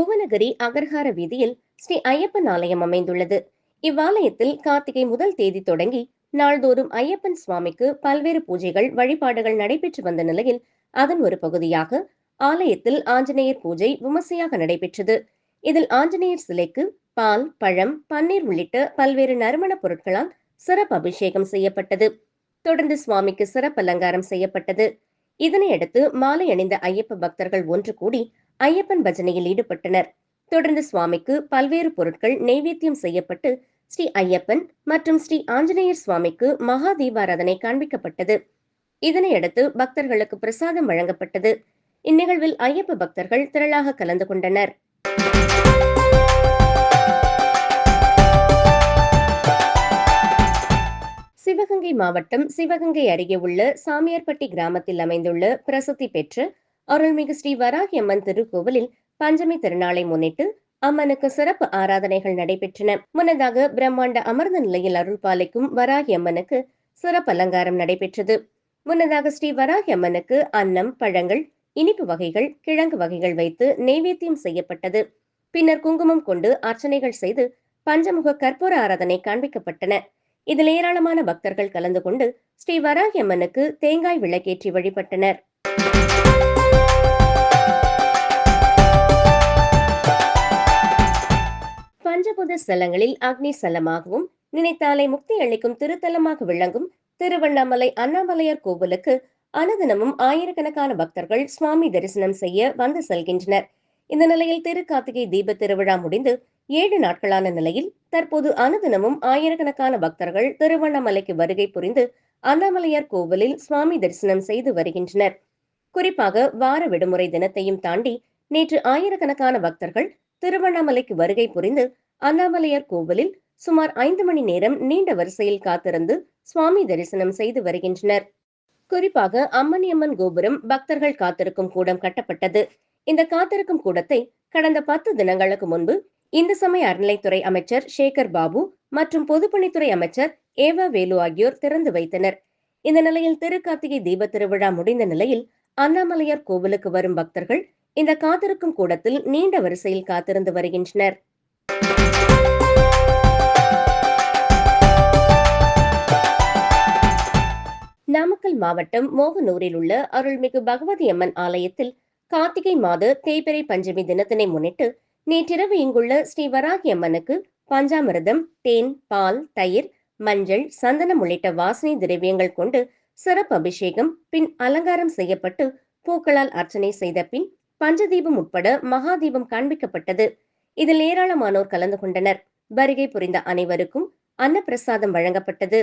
புவனகிரி அகர்ஹார வீதியில் ஸ்ரீ ஐயப்பன் ஆலயம் அமைந்துள்ளது. இவ்வாலயத்தில் கார்த்திகை முதல் தேதி தொடங்கி நாள்தோறும் ஐயப்பன் சுவாமிக்கு பல்வேறு பூஜைகள் வழிபாடுகள் நடைபெற்று வந்த நிலையில் அதன் ஒரு பகுதியாக ஆலயத்தில் ஆஞ்சநேயர் பூஜை விமர்சையாக நடைபெற்றது. இதில் ஆஞ்சநேயர் சிலைக்கு பால் பழம் பன்னீர் உள்ளிட்ட பல்வேறு நறுமணப் பொருட்களால் சிறப்பு அபிஷேகம் செய்யப்பட்டது. தொடர்ந்து சுவாமிக்கு சிறப்பு அலங்காரம் செய்யப்பட்டது. இதனையடுத்து மாலை அணிந்த ஐயப்ப பக்தர்கள் ஒன்று கூடி ஐயப்பன் பஜனையில் ஈடுபட்டனர். தொடர்ந்து சுவாமிக்கு பல்வேறு பொருட்கள் நெய்வேத்தியம் செய்யப்பட்டு ஸ்ரீ ஐயப்பன் மற்றும் ஸ்ரீ ஆஞ்சநேயர் சுவாமிக்கு மகா தீபாராதனை காண்பிக்கப்பட்டது. இதனையடுத்து பக்தர்களுக்கு பிரசாதம் வழங்கப்பட்டது. இந்நிகழ்வில் ஐயப்ப பக்தர்கள் திரளாக கலந்து கொண்டனர். சிவகங்கை மாவட்டம் சிவகங்கை அருகே உள்ள சாமியார்பட்டி கிராமத்தில் அமைந்துள்ள பிரசித்தி பெற்ற அருள்மிகு ஸ்ரீ வராகி அம்மன் திருக்கோவிலில் பஞ்சமி திருநாளை முன்னிட்டு அம்மனுக்கு சிறப்பு ஆராதனைகள் நடைபெற்றன. முன்னதாக பிரம்மாண்ட அமர்ந்த நிலையில் அருள் பாலிக்கும் வராகி அம்மனுக்கு சிறப்பு அலங்காரம் நடைபெற்றது. முன்னதாக ஸ்ரீ வராகி அம்மனுக்கு அன்னம் பழங்கள் இனிப்பு வகைகள் கிழங்கு வகைகள் வைத்து நெய்வேத்தியம் செய்யப்பட்டது. பின்னர் குங்குமம் கொண்டு அர்ச்சனைகள் செய்து பஞ்சமுக கற்பூர ஆராதனை காண்பிக்கப்பட்டன. இதில் ஏராளமான பக்தர்கள் கலந்து கொண்டு ஸ்ரீ வராகி அம்மனுக்கு தேங்காய் விளக்கேற்றி வழிபட்டனர். ஸ்தலங்களில் அக்னி ஸ்தலமாகவும் நினைத்தாலை முக்தி அளிக்கும் திருத்தலமாக விளங்கும் திருவண்ணாமலை அண்ணாமலையார் கோவிலுக்கு அனுதினமும் ஆயிரக்கணக்கான பக்தர்கள் சுவாமி தரிசனம் செய்ய வந்து செல்கின்றனர். இந்த நிலையில் திருக்கார்த்திகை தீப திருவிழா முடிந்து ஏழு நாட்களான நிலையில் தற்போது அனுதினமும் ஆயிரக்கணக்கான பக்தர்கள் திருவண்ணாமலைக்கு வருகை புரிந்து அண்ணாமலையார் கோவிலில் சுவாமி தரிசனம் செய்து வருகின்றனர். குறிப்பாக வார விடுமுறை தினத்தையும் தாண்டி நேற்று ஆயிரக்கணக்கான பக்தர்கள் திருவண்ணாமலைக்கு வருகை புரிந்து அண்ணாமலையார் கோவிலில் சுமார் ஐந்து மணி நேரம் நீண்ட வரிசையில் காத்திருந்து சுவாமி தரிசனம் செய்து வருகின்றனர். குறிப்பாக அம்மணியம்மன் கோபுரம் பக்தர்கள் காத்திருக்கும் கூடம் கட்டப்பட்டது. இந்த காத்திருக்கும் கூடத்தை கடந்த பத்து தினங்களுக்கு முன்பு இந்து சமய அறநிலைத்துறை அமைச்சர் சேகர் பாபு மற்றும் பொதுப்பணித்துறை அமைச்சர் ஏவா வேலு ஆகியோர் திறந்து வைத்தனர். இந்த நிலையில் திருக்கார்த்திகை தீப திருவிழா முடிந்த நிலையில் அண்ணாமலையார் கோவிலுக்கு வரும் பக்தர்கள் இந்த காத்திருக்கும் கூடத்தில் நீண்ட வரிசையில் காத்திருந்து வருகின்றனர். மாவட்டம் மோகனூரில் உள்ள அருள்மிகு பகவதி அம்மன் ஆலயத்தில் கார்த்திகை மாத தேய்பிறை பஞ்சமி தினத்தினை முன்னிட்டு நேற்றிரவு இங்குள்ள ஸ்ரீ வராகி அம்மனுக்கு பஞ்சாமிரதம் தேன் பால் தயிர் மஞ்சள் சந்தனம் உள்ளிட்ட வாசனை திரவியங்கள் கொண்டு சிறப்பு அபிஷேகம் பின் அலங்காரம் செய்யப்பட்டு பூக்களால் அர்ச்சனை செய்த பின் பஞ்சதீபம் உட்பட மகாதீபம் காண்பிக்கப்பட்டது. இதில் ஏராளமானோர் கலந்து கொண்டனர். வருகை புரிந்த அனைவருக்கும் அன்னப்பிரசாதம் வழங்கப்பட்டது.